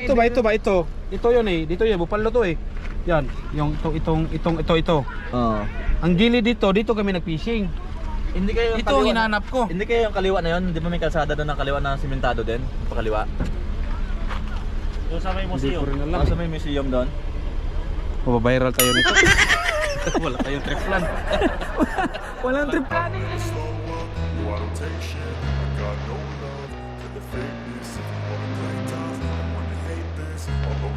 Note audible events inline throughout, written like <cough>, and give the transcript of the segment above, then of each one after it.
Ito ba, ito ba, ito? Ito yun eh, dito yun, bupalo to eh. Yan, yung ito, itong, itong, ito, ito. Oo. Ang gilid dito, dito kami nag-fishing. Hindi kayo yung Ito ang kaliwa- hinahanap ko. Hindi kayo yung kaliwa na yun? Hindi ba may kalsada doon ng kaliwa na simentado din? Pakaliwa? Yung sa may rin alam. Sa may museum doon? Mababiral tayo nito. <laughs> Wala tayong trip plan. <laughs> Walang trip plan. No, I don't take shit. I got no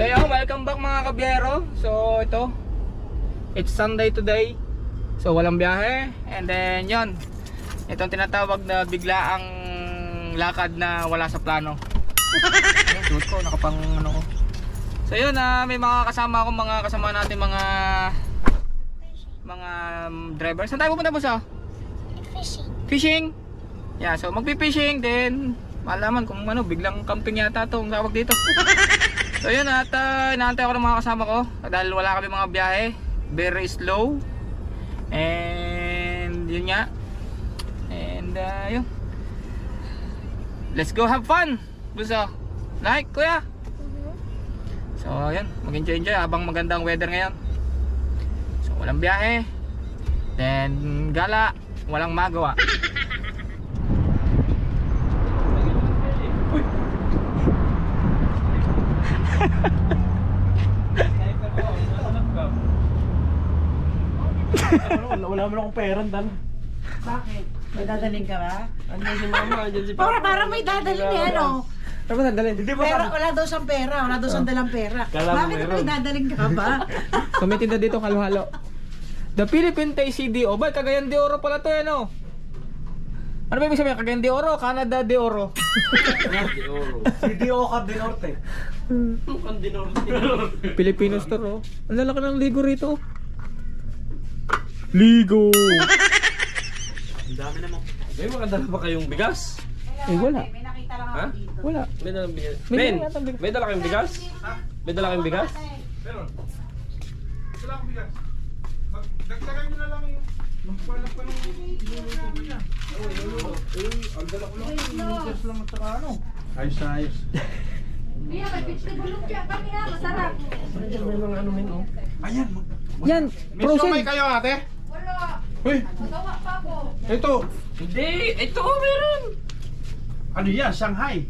So yun, welcome back mga kabyero. So ito, it's Sunday today. So walang biyahe. And then yun, itong tinatawag na biglaang lakad na wala sa plano. Ayun, suot ko, nakapang ano ko. So yun, ah, may mga kasama ako, mga kasama natin mga mga um, driver. Saan tayo pupunta po sa? Fishing. Fishing? Yeah, so magpi-fishing then malaman kung ano, biglang camping yata itong tawag dito. <laughs> So yun at uh, inaantay ako ng mga kasama ko dahil wala kami mga biyahe. Very slow. And yun nga. And uh, yun. Let's go have fun. Buso. Like kuya. So yun, mag-enjoy enjoy habang magandang weather ngayon. So walang biyahe. Then gala, walang magawa. <laughs> wala, wala mo akong pera, Dan. Bakit? May dadaling ka ba? Andiyan si mama, andiyan si Para parang may dadalhin eh, ano? Ano ba sandali? Hindi ba Pero sabi? wala daw siyang pera, wala daw siyang dalang pera. Kala Bakit meron. may dadaling ka ba? <laughs> So may tinda dito halo-halo. The Philippine Thai CDO. Ba, Cagayan de Oro pala to eh, no? Ano ba ibig sabihin? Cagayan de Oro? Canada de Oro? Si Dio <laughs> Cardinorte. Cardinorte. Filipino store, oh. Ang lalaki ng ligo rito. Ligo! Ang dami naman. May makadala ba kayong bigas? Eh, wala. May nakita lang Ha? Wala. May dalang bigas. May dala bigas. may dala kayong bigas? May dala kayong bigas? Wala akong bigas. Dagdagan nyo na lang yung magpalak pa ng luluto niya. Eh, ang dala ko lang yung noodles lang at saka ano. Ayos na ayos. May mga ano men, oh. Ayan. mag- Yan, May somay frozen. kayo ate? Uy. Ito. Hindi, ito meron. Ano yan? Shanghai.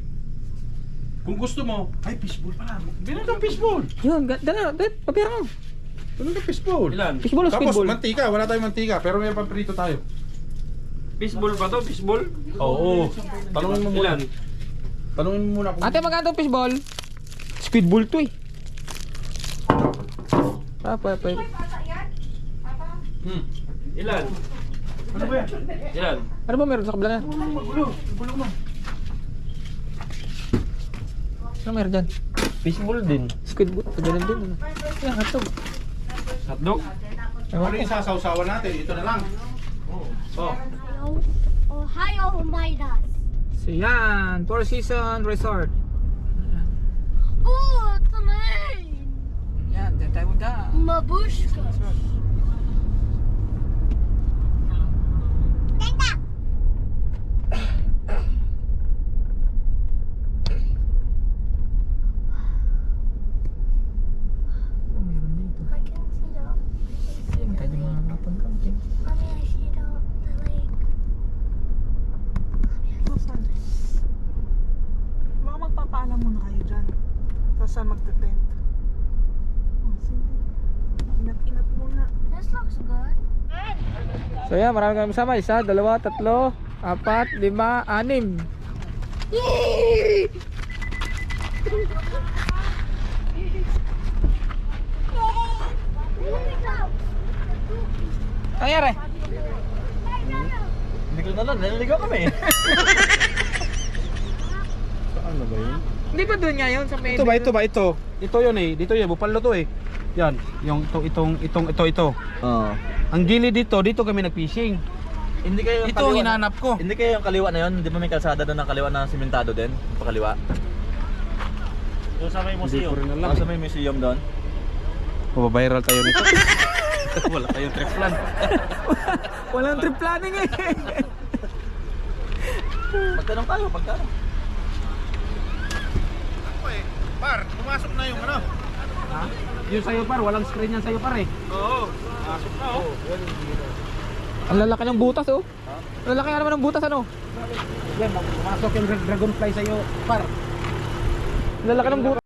Kung gusto mo, ay fishball pala. Bilang ng fishball. Yun, dala, dala, papira mo. Bilang ng fishball. Ilan? Fishball o Tapos speedball? mantika, wala tayong mantika pero may paprito tayo. Fishball ba to? Fishball? Oo. Tanungin mo muna. Ilan? Tanungin mo muna kung Ate, magkano itong fishball? Speedball to eh. Ah, pa, pa. Hmm. Ilan? Ano ba yan? Ilan? Ano ba meron sa kabila na? Magulo. Magulo mo. Ano meron dyan? Fishball din. Squidball. Ganun din. Ano? Yan, hotdog. Hotdog? Ano yung sasawsawan natin? Ito na lang. Oh. Ohio Midas. So yan, Four Season Resort. Oh, plane! Yan, dyan tayo punta. Mabushka. Oh, meron dito. I can see the, Yan, tayo mga kapag camping. mommy, I see the, the lake. Baka magpapaalam muna kayo dyan. Tapos saan magte-tent? Oh, sige. Inat-inat muna. This looks good. So yan, marami kami sama. Isa, dalawa, tatlo, apat, lima, anim. Ano nangyari? Hindi ko na lang, naliligaw kami. <laughs> Saan na ba yun? Hindi ba doon nga yun sa may... Ito ba, ito ba, ito? Ito yun eh. Dito yun, bupalo to eh. Yan, yung ito, itong, itong, ito, ito. Oo. Ang gilid dito, dito kami nag-fishing. Hindi kayo yung Ito ang kaliwa- hinanap ko. Hindi kayo yung kaliwa na yun? Hindi ba may kalsada doon ng kaliwa na simentado din? Pakaliwa? Doon sa may rin alam. Sa may museum doon? Mababiral tayo nito. <laughs> Wala tayong trip plan. <laughs> Walang trip planning eh. <laughs> Magtanong tayo, pagkano? Par, pumasok na yung ano? Ha? Yung sa'yo par, walang screen yan sa'yo par eh. Oo. Pasok na oh. Ang lalaki ng butas oh. Ang lalaki naman ng butas ano. Yan, pumasok yung dra- dragonfly sa'yo par. Ang lalaki ng butas.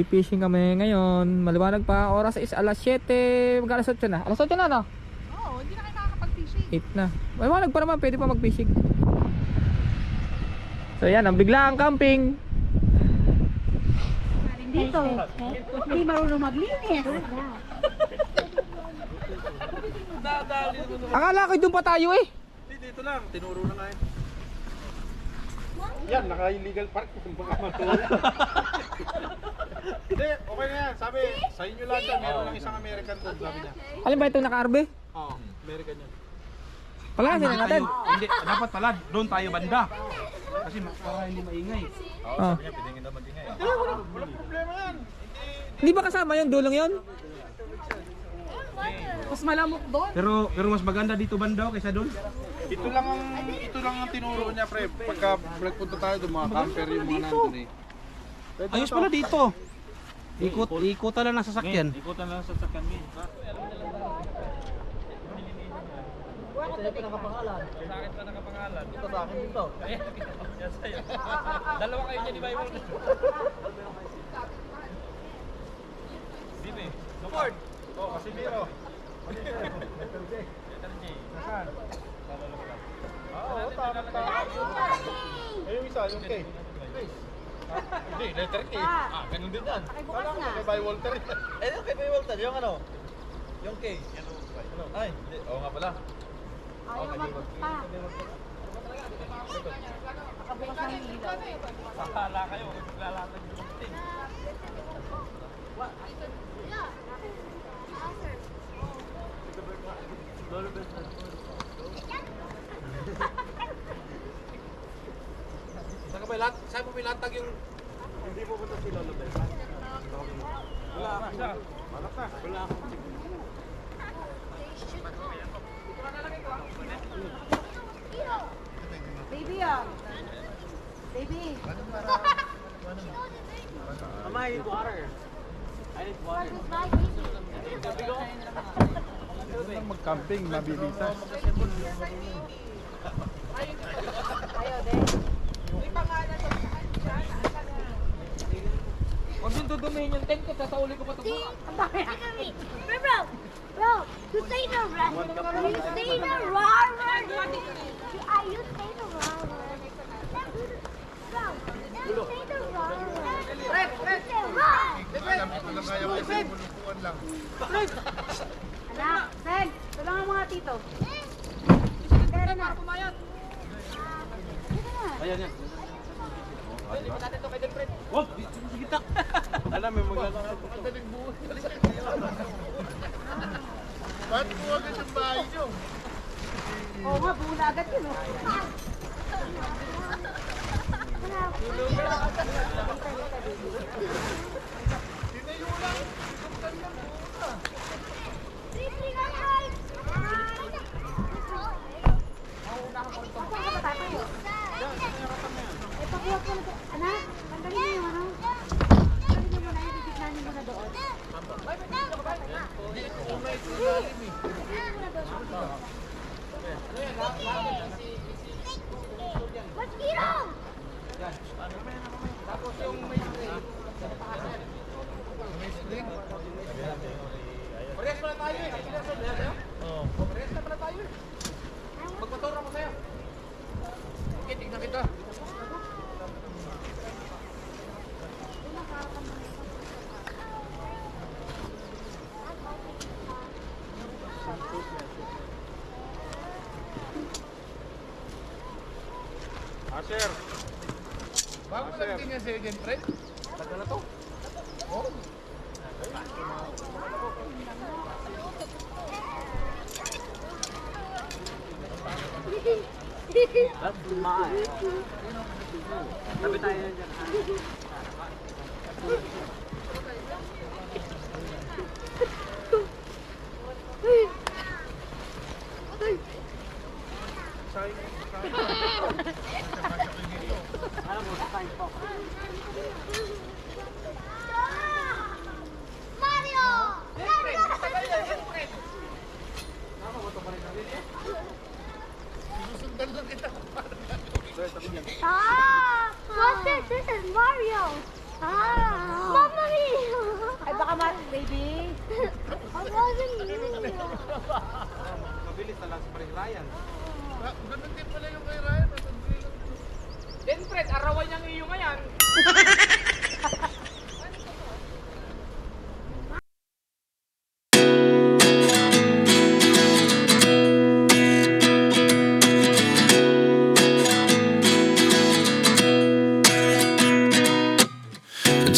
Magpipishing kami ngayon. Maliwanag pa, oras is alas 7. Mag alas 8 na. Alas 8 na no? Oo, hindi na kayo makakapag-fishing. 8 na. Maliwanag pa naman, pwede pa mag-fishing. So yan, ang biglaang camping. Dito. Hindi marunong maglinis. <laughs> Akala ko doon pa tayo eh. Dito lang, tinuro na nga eh. Yan, naka-illegal park kung baka matulog. <laughs> Hindi, okay na yan. Sabi, sa inyo lang yan, meron lang isang American doon, sabi niya. Alin ba itong naka-arbe? Oo, American yan. Palasin na natin. Hindi, dapat pala, doon tayo banda. Kasi para hindi maingay. Oh. Sabi niya, pwedeng daw magingay. Hindi, walang, walang problema yan. Hindi ba kasama yung dulong yon? Mas malamok doon. Pero pero mas maganda dito banda kaysa doon. Ito lang ang ito lang ang tinuro niya pre. Pagka nagpunta tayo doon mga camper yung mga nandun eh. Ayos pala dito. Ikot, ikot lang ng sasakyan. Ikutan lang sa sakyan <laughs> mo. Dalawa kayo niya di ba yung Oh, kasi biro. Oo, tama tama. Eh, yung isa, yung K. Hindi, letter K. Ah, ganun din yan. Kala ko may by Walter. <laughs> <laughs> Eh, yung kay Kuya Walter, yung ano? Yung K. Ay, hindi. Oo nga pala. Ayaw magpa. Nakabukas ng ilaw. Akala kayo, maglalatag yung ting. <laughs> Saan ka may lat? Saan mo may latag yung hindi mo punta si Lolo Bel? Wala ka. Wala ka. Wala ka. Baby ah. Baby. Mama, I need water. I need water. Lang mag-camping, mabilisan. Huwag dudumihin yung tent ko, sasauli ko pa ito. Bro, bro, bro, you say the right. You say the wrong word. You, ah, you say the wrong word. Bro, you say the wrong word. You say wrong. Anak, Sen, tulungan mo nga tito. Tara na. Ayan yan. Alam mo maglalakad. Madaling buhay. Ba't buha ka siyang bahay niyo? Oo nga, buhula agad yun. Oh. Tulog ka. Tienes el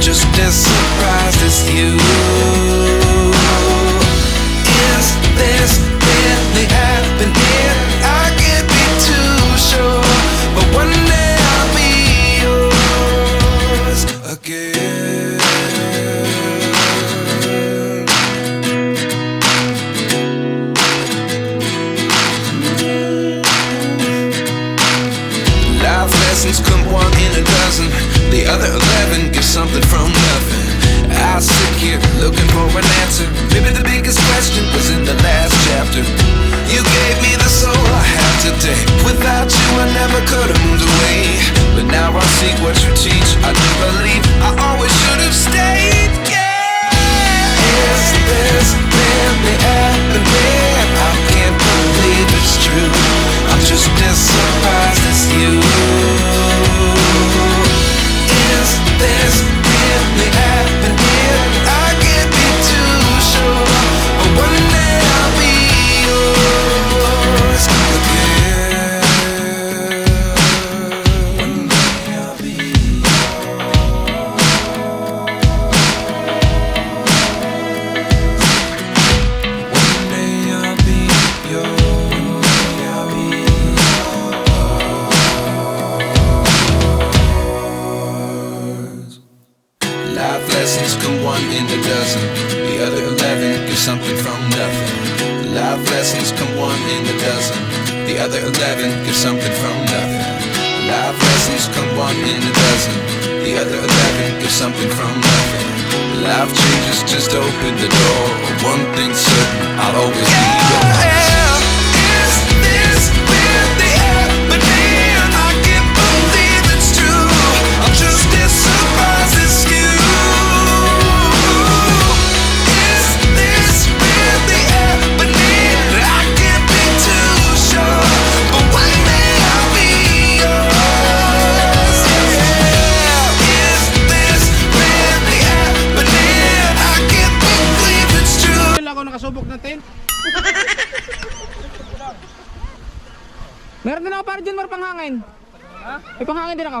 Just as surprised as you Is this really happening? I can't be too sure But one day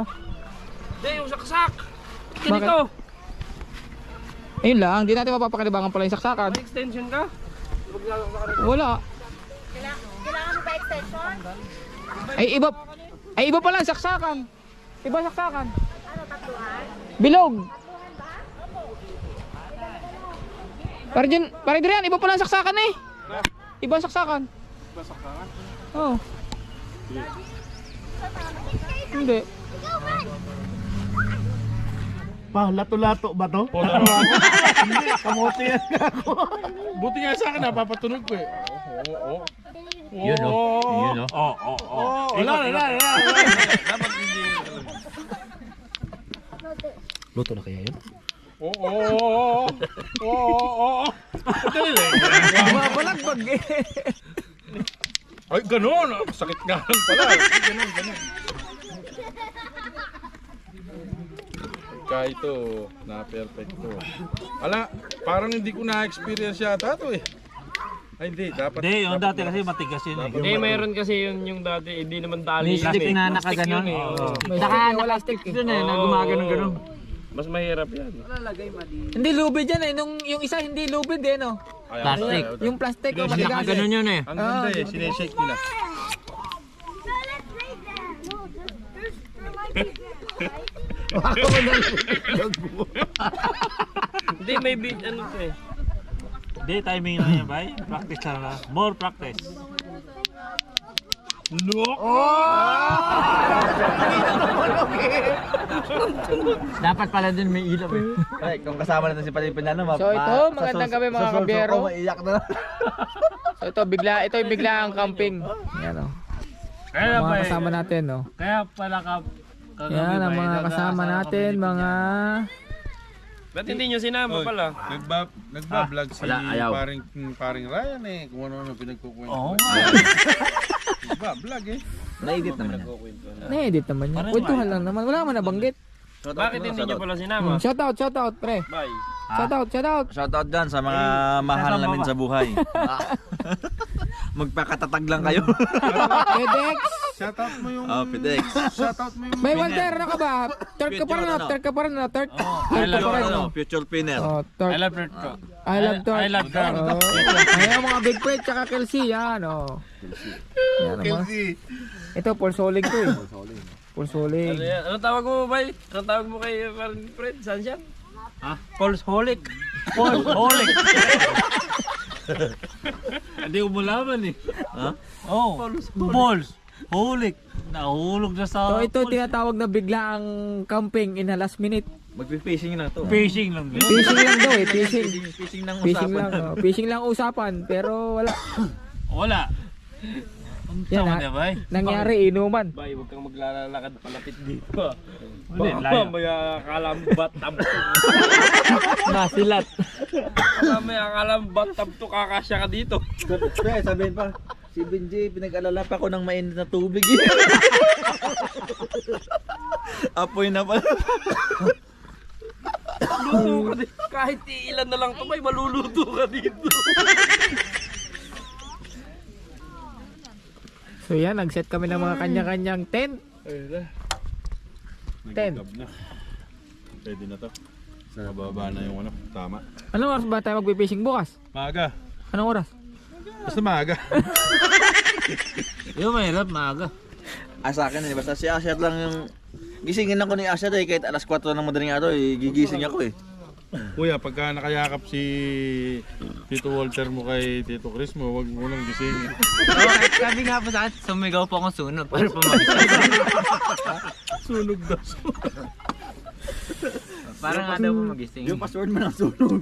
ako. Hindi, yung saksak. Bakit? Ganito. Ayun lang, di natin mapapakinabangan pala yung saksakan. May extension ka? Wala. Kailangan mo ba extension? Ay iba, ay iba pala ang saksakan. Iba saksakan. Ano, tatluhan? Bilog. Para dyan, para dyan, iba pala ang saksakan eh. Iba ang saksakan. Iba saksakan? Oo. Hindi. Pa, lato-lato ba to? Hindi, kamote yan ako. Buti nga sa akin, napapatunog ko eh. Oo, oo, oo. Yun o. Yun o. Oo, oo, oo. Wala, wala, wala. Dapat hindi. Luto na kaya yun? Oo, oo, oo. Oo, oo, oo. Dali lang. Mabalagbag eh. Ay, ganun. Ah, Sakit nga lang pala. Ganun, ganun. Kaya ito, na perfecto. Ala, parang hindi ko na-experience yata ito eh. Ay, hindi. Dapat. Hindi, yung dati kasi matigas yun eh. Hindi, mayroon kasi yun yung dati, hindi naman tali. May yun eh. na Plastic nakaganon. yun eh, oo. Saka naka-stick eh. Doon eh, na Oo. gumagano gano'n. Mas mahirap yan. Hindi lubid yan eh. Nung, yung isa hindi lubid eh no. Ayaw, Plastic. ayaw, ayaw. Yung plastic o Kasi matigas. nakaganon yun eh. Ang ganda eh, sineshake nila. No, let's play that. No, there's, there might be right? Hindi, may beat, ano to eh. Hindi, timing lang yan, bay. Practice lang na. More practice. Dapat pala dun may ilaw eh. Ay, kung kasama natin si Palipin na naman. So ito, magandang gabi mga kabyero. maiyak na. So ito bigla, ito yung bigla ang camping. Yan o. Kaya Mga kasama natin no. Kaya pala ka, Yan ang mga kasama natin, mga Ba't hindi nyo sinama Oy, pala? Nagba, nagba-vlog si wala, ayaw. paring, paring Ryan eh. Kung ano-ano pinagkukwento. Oo. <laughs> Nagba-vlog eh. Naedit naman yan. na-edit naman yan. Kwentuhan lang naman. Wala man nabanggit. Bakit hindi nyo pala sinama? Hmm, shout out, shout out, pre. Bye. Shout out, shout out. Shoutout dyan sa mga mahal kasama namin ba? sa buhay. <laughs> <laughs> Magpakatatag lang kayo. <laughs> Fedex. Shoutout mo yung... oh, Pidex. Shoutout mo yung... May Walter, ano ka ba? Third ka pa rin? Third ka pa rin? Third. I Third ka love rin, no? Ano, future pinner. Oh, third. I love Red Ko. I love third. I love third. Oh. Ayan mga big plate, tsaka Kelsey, yan, oh. Yan, naman. Ito, Paul Soling to eh. Paul Soling. Ano yan? Anong tawag mo, bay? Anong tawag mo kay parang Fred? Saan siya? Ha? Paul's Holic. Paul, holic. <laughs> Hindi ko malaman eh. Ha? Oh, balls. Holic. Nahulog na sa So ito tinatawag na bigla ang camping in a last minute. Magpi-fishing na to. fishing lang. yun. Fishing lang daw eh, fishing. Fishing, fishing ng Fishing usapan. lang, oh. fishing lang usapan, pero wala. Wala. Yan, ha? Nangyari, inuman. Bay, huwag kang maglalakad palapit dito. Hindi, Baka layo. may akala mo batab. <laughs> Masilat. Baka may akala mo batab to kakasya ka dito. Pre, sabihin pa, si Benji, pinag-alala pa ako ng mainit na tubig. <laughs> Apoy na pala. Luto ka dito. Kahit ilan na lang to, may maluluto ka dito. <laughs> So yan, nag-set kami ng mga kanya-kanyang tent. Tent. Nag-gab na. Pwede na to. Mababa na yung ano. Tama. Anong oras ba tayo magbe-fishing bukas? Maaga. Anong oras? Basta maaga. <laughs> Yung mahirap, maaga. Ah, sa akin, eh, basta si Asyad lang yung... Gisingin ako ni Asyad eh, kahit alas 4 ng madaling araw, eh, gigising ako eh. Kuya, pagka nakayakap si Tito Walter mo kay Tito Chris mo, wag mo nang gisingin. Sabi nga po sa akin, sumigaw po akong sunod para pumagising. Sunog daw. Parang nga daw po magising. Yung password mo ng sunog.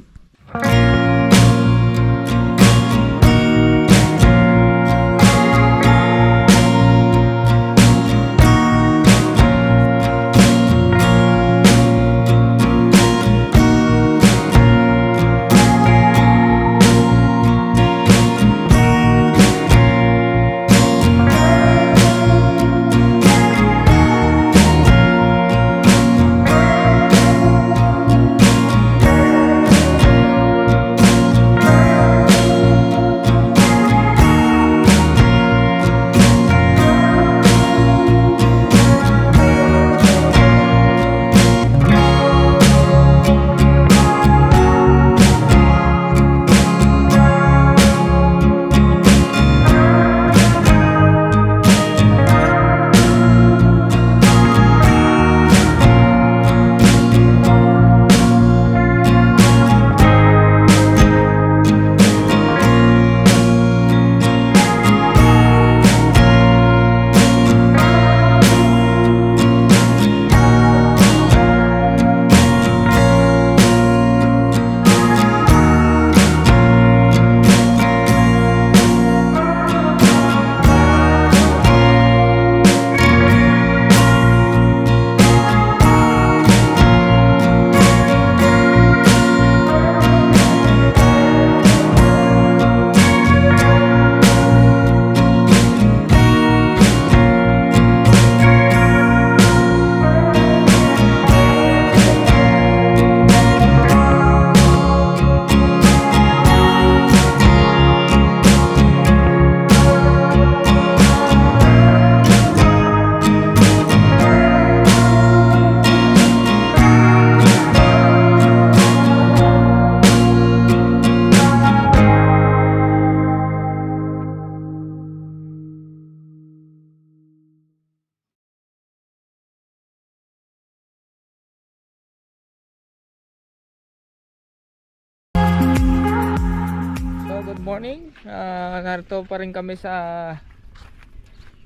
Morning. Ah, narito pa rin kami sa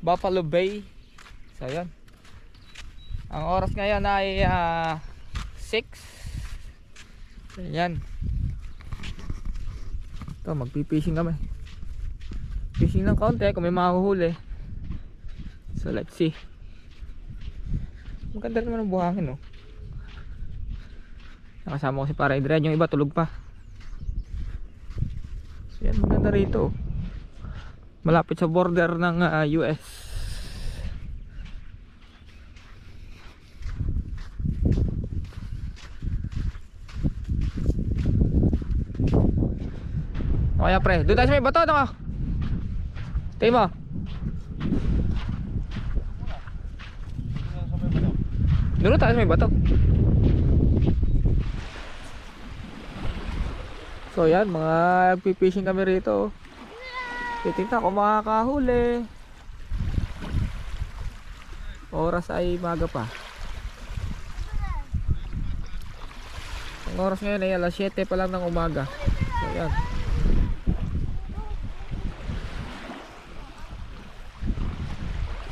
Buffalo Bay. So, yun. Ang oras ngayon ay ah, 6. Ayan. Ito, magpipishing kami. Fishing ng kaunti kung may mahuhuli. So, let's see. Maganda naman ang buhangin, no? Nakasama ko si Para Adrian. Yung iba tulog pa. Yan, maganda rito. Malapit sa border ng ah, US. O pre, doon tayo sa may bato, ano ka? Tayo mo. Doon tayo sa may bato. So yan, mga nagpipishing kami rito. Titingnan kung makakahuli. Oras ay maga pa. Ang oras ngayon ay alas 7 pa lang ng umaga. So yan.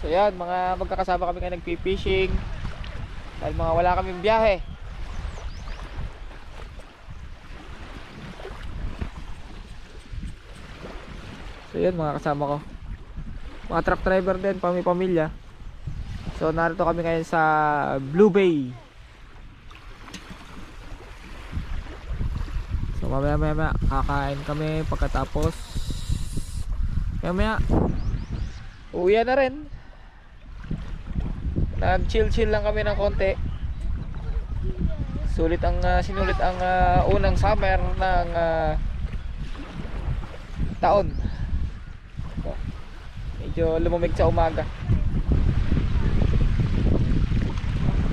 So yan, mga magkakasama kami ngayon nagpipishing. Dahil mga wala kaming biyahe. So yun mga kasama ko. Mga truck driver din, pami pamilya So narito kami ngayon sa Blue Bay. So mamaya maya maya kakain kami pagkatapos. Maya maya Uwi na rin. Nag chill chill lang kami ng konti. Sulit ang ah, sinulit ang ah, unang summer ng ah, taon medyo lumamig sa umaga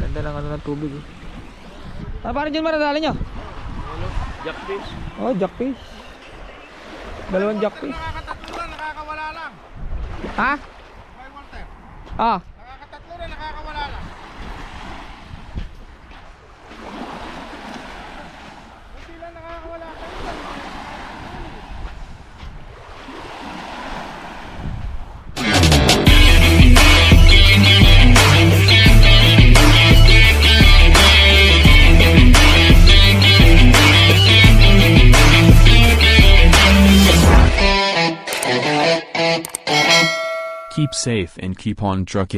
ganda lang ano ng tubig eh. ah paano dyan maradali nyo? Jackfish. oh jackfish dalawang jackfish Nakakatatlo na, nakakawala lang. ha? Ah safe and keep on trucking.